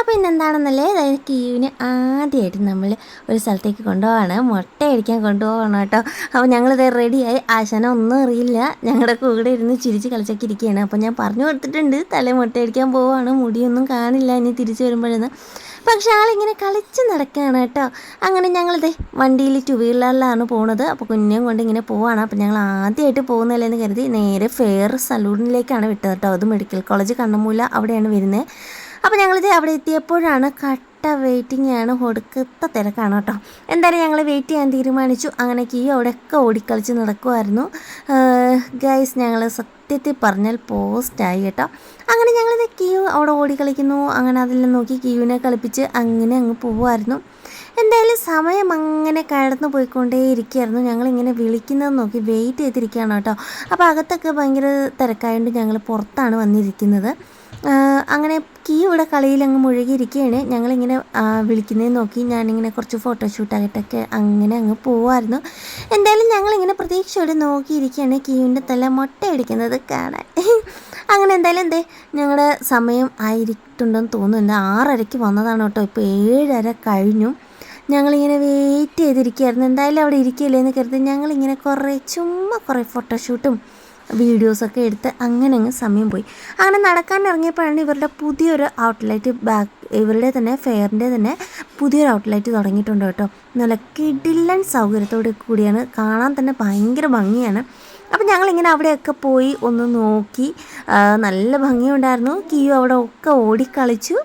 അപ്പോൾ ഇന്ന് എന്താണെന്നല്ലേ അതായത് കീവിന് ആദ്യമായിട്ട് നമ്മൾ ഒരു സ്ഥലത്തേക്ക് കൊണ്ടുപോവാണ്. മുട്ട അടിക്കാൻ കൊണ്ടുപോകണം കേട്ടോ. അപ്പോൾ ഞങ്ങളിത് റെഡിയായി. ആശാന ഒന്നും അറിയില്ല. ഞങ്ങളുടെ കൂടെ ഇരുന്ന് ചിരിച്ച് കളിച്ചൊക്കെ ഇരിക്കുകയാണ്. അപ്പോൾ ഞാൻ പറഞ്ഞു കൊടുത്തിട്ടുണ്ട് തല മുട്ട അടിക്കാൻ പോവാണ്. മുടിയൊന്നും കാണില്ല ഇനി തിരിച്ചു വരുമ്പോഴെന്ന്. പക്ഷെ ആളിങ്ങനെ കളിച്ച് നടക്കുകയാണ് കേട്ടോ. അങ്ങനെ ഞങ്ങളിത് വണ്ടിയിൽ ടു വീലറിലാണ് പോണത്. അപ്പോൾ കുഞ്ഞും കൊണ്ട് ഇങ്ങനെ പോവാണ്. അപ്പോൾ ഞങ്ങൾ ആദ്യമായിട്ട് പോകുന്നില്ലെന്ന് കരുതി നേരെ ഫെയർ സലൂണിലേക്കാണ് വിട്ടത് കേട്ടോ. അത് മെഡിക്കൽ കോളേജ് കണ്ണമൂല അവിടെയാണ് വരുന്നത് അപ്പോൾ ഞങ്ങളിത് അവിടെ എത്തിയപ്പോഴാണ് കട്ട വെയിറ്റിംഗ് ആണ് ഒടുക്കത്ത തിരക്കാണ് കേട്ടോ. എന്തായാലും ഞങ്ങൾ വെയിറ്റ് ചെയ്യാൻ തീരുമാനിച്ചു. അങ്ങനെ കീ അവിടെയൊക്കെ ഓടിക്കളിച്ച് നടക്കുമായിരുന്നു ഗൈസ് ഞങ്ങൾ സത്യത്തിൽ പറഞ്ഞാൽ പോസ്റ്റായി കേട്ടോ. അങ്ങനെ ഞങ്ങളിത് ക്യൂ അവിടെ ഓടിക്കളിക്കുന്നു. അങ്ങനെ അതിൽ നോക്കി ക്യൂവിനെ കളിപ്പിച്ച് അങ്ങനെ അങ്ങ് പോവുമായിരുന്നു എന്തായാലും സമയം അങ്ങനെ കടന്നു പോയിക്കൊണ്ടേ ഇരിക്കുകയായിരുന്നു. ഞങ്ങളിങ്ങനെ വിളിക്കുന്നത് നോക്കി വെയിറ്റ് ചെയ്തിരിക്കുകയാണ് കേട്ടോ. അപ്പോൾ അകത്തൊക്കെ ഭയങ്കര തിരക്കായതുകൊണ്ട് ഞങ്ങൾ പുറത്താണ് വന്നിരിക്കുന്നത്. അങ്ങനെ കീ ഇവിടെ കളിയിൽ അങ്ങ് മുഴുകിയിരിക്കുകയാണ്. ഞങ്ങളിങ്ങനെ വിളിക്കുന്നത് നോക്കി. ഞാനിങ്ങനെ കുറച്ച് ഫോട്ടോഷൂട്ടായിട്ടൊക്കെ അങ്ങനെ അങ്ങ് പോവായിരുന്നു. എന്തായാലും ഞങ്ങളിങ്ങനെ പ്രതീക്ഷയോടെ നോക്കിയിരിക്കുകയാണ് കീവിന്റെ തല മുട്ടയടിക്കുന്നത് കാണാൻ. അങ്ങനെ എന്തായാലും എന്തേ ഞങ്ങളുടെ സമയം ആയിരിക്കുന്നുണ്ടെന്ന് തോന്നുന്നുണ്ട് ആറരയ്ക്ക് വന്നതാണ് കേട്ടോ. ഇപ്പോൾ ഏഴര കഴിഞ്ഞു. ഞങ്ങളിങ്ങനെ വെയിറ്റ് ചെയ്തിരിക്കുകയായിരുന്നു. എന്തായാലും അവിടെ ഇരിക്കില്ലേ എന്ന് കരുതി ഞങ്ങളിങ്ങനെ കുറേ ചുമ്മാ കുറേ ഫോട്ടോഷൂട്ടും വീഡിയോസൊക്കെ എടുത്ത് അങ്ങനെ അങ്ങ് സമയം പോയി. അങ്ങനെ നടക്കാൻ ഇറങ്ങിയപ്പോഴാണ് ഇവരുടെ പുതിയൊരു ഔട്ട്ലെറ്റ് ബാക്ക് ഇവരുടെ തന്നെ ഫെയറിന്റെ തന്നെ പുതിയൊരു ഔട്ട്ലെറ്റ് തുടങ്ങിയിട്ടുണ്ട് കേട്ടോ. നല്ല കിടിലൻ സൗകര്യത്തോടെ കൂടിയാണ്. കാണാൻ തന്നെ ഭയങ്കര ഭംഗിയാണ്. അപ്പം ഞങ്ങളിങ്ങനെ അവിടെയൊക്കെ പോയി ഒന്ന് നോക്കി നല്ല ഭംഗിയുണ്ടായിരുന്നു. കിയു അവിടെ ഒക്കെ ഓടിക്കളിച്ചു.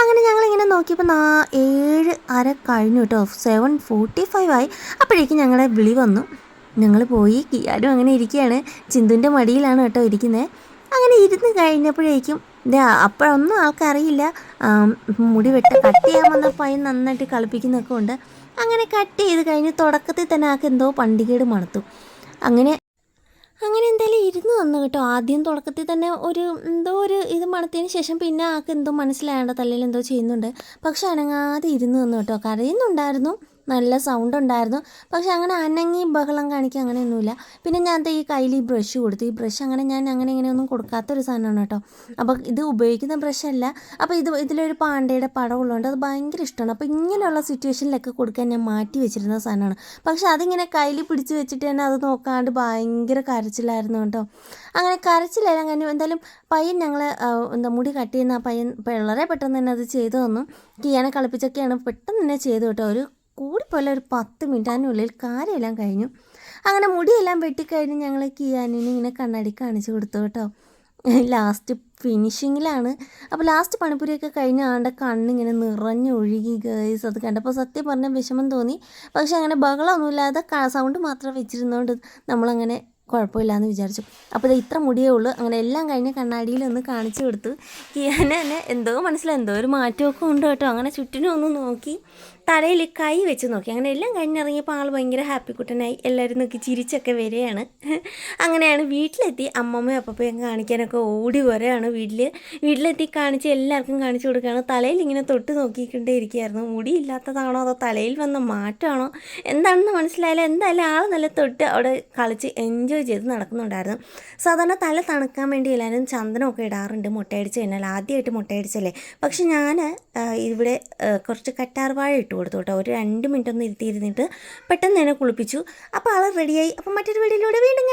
അങ്ങനെ ഞങ്ങളിങ്ങനെ നോക്കിയപ്പോൾ നാ ഏഴ് അര കഴിഞ്ഞു കേട്ടോ. സെവൻ ഫോർട്ടി ഫൈവ് ആയി. അപ്പോഴേക്കും ഞങ്ങളെ വിളി വന്നു. ഞങ്ങൾ പോയി. കിയാരും അങ്ങനെ ഇരിക്കുകയാണ് ചിന്തുന്റെ മടിയിലാണ് കേട്ടോ ഇരിക്കുന്നത് അങ്ങനെ ഇരുന്ന് കഴിഞ്ഞപ്പോഴേക്കും അപ്പോഴൊന്നും ആൾക്കറിയില്ല. മുടി വെട്ട കട്ട് ചെയ്യാൻ വന്ന പയ്യൻ നന്നായിട്ട് കളിപ്പിക്കുന്നൊക്കെ ഉണ്ട്. അങ്ങനെ കട്ട് ചെയ്ത് കഴിഞ്ഞ് തുടക്കത്തിൽ തന്നെ ആൾക്ക് എന്തോ പണ്ടികേട് മണത്തു. അങ്ങനെ അങ്ങനെ എന്തായാലും ഇരുന്ന് തന്നു കേട്ടോ. ആദ്യം തുടക്കത്തിൽ തന്നെ ഒരു എന്തോ ഒരു ഇത് മണത്തിന് ശേഷം പിന്നെ ആൾക്ക് എന്തോ മനസ്സിലായേണ്ട തലയിൽ എന്തോ ചെയ്യുന്നുണ്ട്. പക്ഷെ അനങ്ങാതെ ഇരുന്ന് തന്നു കേട്ടോ. കരയുന്നുണ്ടായിരുന്നു. നല്ല സൗണ്ട് ഉണ്ടായിരുന്നു. പക്ഷെ അങ്ങനെ അനങ്ങി ബഹളം കാണിക്കുക അങ്ങനെയൊന്നുമില്ല. പിന്നെ ഞാൻ ഈ കയ്യിൽ ഈ ബ്രഷ് കൊടുത്തു. ഈ ബ്രഷ് അങ്ങനെ ഞാൻ അങ്ങനെ ഇങ്ങനെയൊന്നും കൊടുക്കാത്തൊരു സാധനമാണ് കേട്ടോ. അപ്പോൾ ഇത് ഉപയോഗിക്കുന്ന ബ്രഷല്ല അപ്പോൾ ഇത് ഇതിലൊരു പാണ്ടയുടെ പടം ഉള്ളതുകൊണ്ട് അത് ഭയങ്കര ഇഷ്ടമാണ്. അപ്പോൾ ഇങ്ങനെയുള്ള സിറ്റുവേഷനിലൊക്കെ കൊടുക്കാൻ ഞാൻ മാറ്റി വെച്ചിരുന്ന സാധനമാണ്. പക്ഷെ അതിങ്ങനെ കയ്യിൽ പിടിച്ച് വെച്ചിട്ട് തന്നെ അത് നോക്കാണ്ട് ഭയങ്കര കരച്ചിലായിരുന്നു കേട്ടോ. അങ്ങനെ കരച്ചിലായാലും അങ്ങനെ എന്തായാലും പയ്യൻ ഞങ്ങൾ എന്താ മുടി കട്ട് ചെയ്യുന്ന ആ പയ്യൻ വളരെ പെട്ടെന്ന് തന്നെ അത് ചെയ്തു തന്നു. കിയാനെ കളിപ്പിച്ചൊക്കെയാണ് പെട്ടെന്ന് തന്നെ ചെയ്തു കേട്ടോ. ഒരു കൂടിപ്പോലെ ഒരു പത്ത് മിനിറ്റിനുള്ളിൽ കാര്യമെല്ലാം കഴിഞ്ഞു. അങ്ങനെ മുടിയെല്ലാം വെട്ടിക്കഴിഞ്ഞ് ഞങ്ങൾ കിയാനിന് ഇങ്ങനെ കണ്ണാടി കാണിച്ചു കൊടുത്തു കേട്ടോ. ലാസ്റ്റ് ഫിനിഷിങ്ങിലാണ്. അപ്പോൾ ലാസ്റ്റ് പണിപ്പുരിയൊക്കെ കഴിഞ്ഞ ആളുടെ കണ്ണിങ്ങനെ നിറഞ്ഞൊഴുകി ഗേസ് അത് കണ്ടപ്പോൾ സത്യം പറഞ്ഞാൽ വിഷമം തോന്നി. പക്ഷെ അങ്ങനെ ബഹളമൊന്നുമില്ലാതെ സൗണ്ട് മാത്രം വെച്ചിരുന്നതുകൊണ്ട് നമ്മളങ്ങനെ കുഴപ്പമില്ലാന്ന് വിചാരിച്ചു. അപ്പോൾ ഇത് ഇത്ര മുടിയേ ഉള്ളൂ. അങ്ങനെ എല്ലാം കഴിഞ്ഞ് കണ്ണാടിയിൽ ഒന്ന് കാണിച്ചു കൊടുത്തു കിയാന് തന്നെ എന്തോ മനസ്സിലായി. എന്തോ ഒരു മാറ്റമൊക്കെ ഉണ്ട് കേട്ടോ. അങ്ങനെ ചുറ്റിനും ഒന്ന് നോക്കി തലയിൽ കൈ വെച്ച് നോക്കി. അങ്ങനെ എല്ലാം കഴിഞ്ഞിറങ്ങിയപ്പോൾ ആൾ ഭയങ്കര ഹാപ്പി കുട്ടനായി. എല്ലാവരും നോക്കി ചിരിച്ചൊക്കെ വരികയാണ്. അങ്ങനെയാണ് വീട്ടിലെത്തി അമ്മമ്മയും അപ്പപ്പയും കാണിക്കാനൊക്കെ ഓടി വരികയാണ് വീട്ടിൽ വീട്ടിലെത്തി കാണിച്ച് എല്ലാവർക്കും കാണിച്ചു കൊടുക്കുകയാണ്. തലയിൽ ഇങ്ങനെ തൊട്ട് നോക്കിക്കൊണ്ടേ ഇരിക്കുകയായിരുന്നു. മുടി ഇല്ലാത്തതാണോ അതോ തലയിൽ വന്ന മാറ്റമാണോ? എന്താണെന്ന് മനസ്സിലായാലും എന്തായാലും ആൾ നല്ല തൊട്ട് അവിടെ കളിച്ച് എൻജോയ് ചെയ്ത് നടക്കുന്നുണ്ടായിരുന്നു. സാധാരണ തല തണുക്കാൻ വേണ്ടി എല്ലാവരും ചന്ദനമൊക്കെ ഇടാറുണ്ട്. മുട്ടയടിച്ച് കഴിഞ്ഞാൽ ആദ്യമായിട്ട് മുട്ടയടിച്ചല്ലേ? പക്ഷെ ഞാൻ ഇവിടെ കുറച്ച് കറ്റാർവാഴ ഇട്ട് കൊടുത്തു കേട്ടോ ഒരു രണ്ട് മിനിറ്റ് ഒന്ന് ഇരുത്തിയിരുന്നിട്ട് പെട്ടെന്ന് തന്നെ കുളിപ്പിച്ചു. അപ്പോൾ ആൾ റെഡിയായി അപ്പോൾ മറ്റൊരു വീഡിയോയിലൂടെ വീണ്ടും